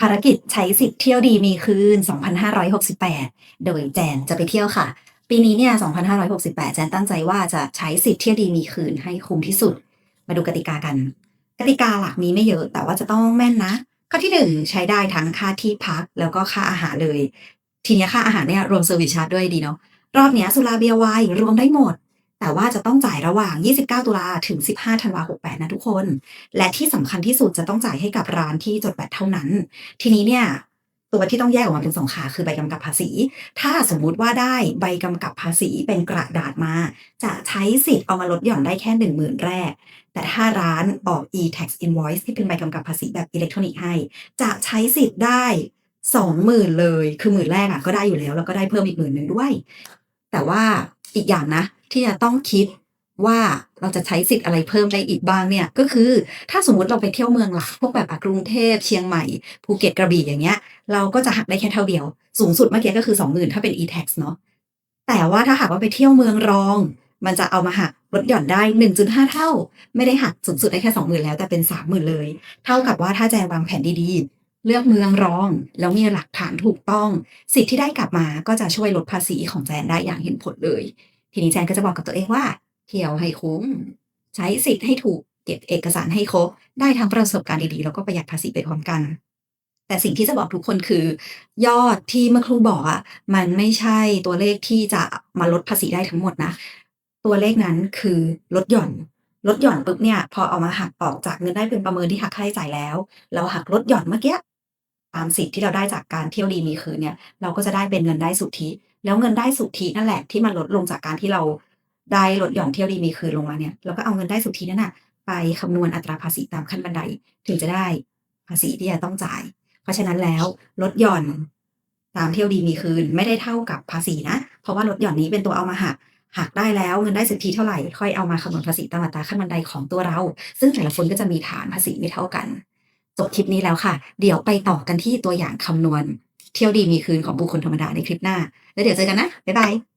ภารกิจใช้สิทธิ์เที่ยวดีมีคืน 2568 โดยแจนจะไปเที่ยวค่ะ ปีนี้เนี่ย 2568 แจนตั้งใจว่าจะใช้สิทธิ์เที่ยวดีมีคืนให้คุ้มที่สุด มาดูกติกากัน กติกาหลักมีไม่เยอะแต่ว่าจะต้องแม่นนะ ข้อที่หนึ่งใช้ได้ทั้งค่าที่พักแล้วก็ค่าอาหารเลย ทีนี้ค่าอาหารเนี่ยรวมเซอร์วิสชาร์จด้วยดีเนาะ รอบเนี้ยสุราเบียร์ไวน์รวมได้หมด แต่ว่าจะต้องจ่ายระหว่าง 29 ตุลาถึง 15 ธันวา68 นะทุกคน และที่สำคัญที่สุดจะต้องจ่ายให้กับร้านที่จดแบตเท่านั้น ทีนี้เนี่ยตัวที่ต้องแยกออกมาเป็นสองขาคือใบกำกับภาษี ถ้าสมมุติว่าได้ใบกำกับภาษีเป็นกระดาษมา จะใช้สิทธิ์เอามาลดหย่อนได้แค่ 1 0,000 แรก แต่ถ้าร้านออก e-tax invoice ที่เป็นใบกำกับภาษีแบบอิเล็กทรอนิกส์ให้ จะใช้สิทธิ์ได้20,000เลย คือหมื่นแรกอะก็ได้อยู่แล้ว แล้วก็ได้เพิ่มอีกหมื่นหนึ่งด้วย แต่ว่าอีกอย่างนะ ที่จะต้องคิดว่าเราจะใช้สิทธิ์อะไรเพิ่มได้อีกบ้างเนี่ย ก็คือถ้าสมมุติเราไปเที่ยวเมืองหลักพวกแบบกรุงเทพเชียงใหม่ภูเก็ตกระบี่อย่างเงี้ย เราก็จะหักได้แค่เท่าเดียว สูงสุดเมื่อกี้ก็คือ20,000ถ้าเป็น e-tax เนาะแต่ว่าถ้าหากว่าไปเที่ยวเมืองรอง มันจะเอามาหักลดหย่อนได้ 1.5 เท่า ไม่ได้หักสูงสุดได้แค่20,000แล้วแต่เป็น30,000เลย เท่ากับว่าถ้าแจงวางแผนดีๆ เลือกเมืองรอง แล้วมีหลักฐานถูกต้อง สิทธิ์ที่ได้กลับมาก็จะช่วยลดภาษีของแจนได้อย่างเห็นผลเลย ทีนี้แจนก็จะบอกกับตัวเองว่าเที่ยวให้คุ้ม ใช้สิทธิ์ให้ถูกเก็บเอกสารให้ครบ ได้ทั้งประสบการณ์ดีๆ แล้วก็ประหยัดภาษีไปพร้อมกัน แต่สิ่งที่จะบอกทุกคนคือ ยอดที่เมื่อครูบอกอะมันไม่ใช่ตัวเลขที่จะมาลดภาษีได้ทั้งหมดนะ ตัวเลขนั้นคือลดหย่อนลดหย่อนปุ๊บเนี่ยพอเอามาหักออกจากเงินได้เป็นประเมินที่หักค่าใช้จ่ายแล้ว เราหักลดหย่อนเมื่อกี้ ตามสิทธิ์ที่เราได้จากการเที่ยวดีมีคืนเนี่ยเราก็จะได้เป็นเงินได้สุทธิ แล้วเงินได้สุทธินั่นแหละที่มันลดลงจากการที่เราได้ลดหย่อนเที่ยวดีมีคืนลงมาเนี่ยเราก็เอาเงินได้สุทธินั่นน่ะไปคำนวณอัตราภาษีตามขั้นบันได ถึงจะได้ภาษีที่จะต้องจ่าย เพราะฉะนั้นแล้วลดหย่อนตามเที่ยวดีมีคืนไม่ได้เท่ากับภาษีนะ เพราะว่าลดหย่อนนี้เป็นตัวเอามาหักหักได้แล้วเงินได้สุทธิเท่าไหร่ค่อยเอามาคำนวณภาษีตามอัตราขั้นบันไดของตัวเรา ซึ่งแต่ละคนก็จะมีฐานภาษีไม่เท่ากัน จบคลิปนี้แล้วค่ะ เดี๋ยวไปต่อกันที่ตัวอย่างคำนวณ เที่ยวดีมีคืนของบุคคลธรรมดาในคลิปหน้า แล้วเดี๋ยวเจอกันนะ บ๊ายบาย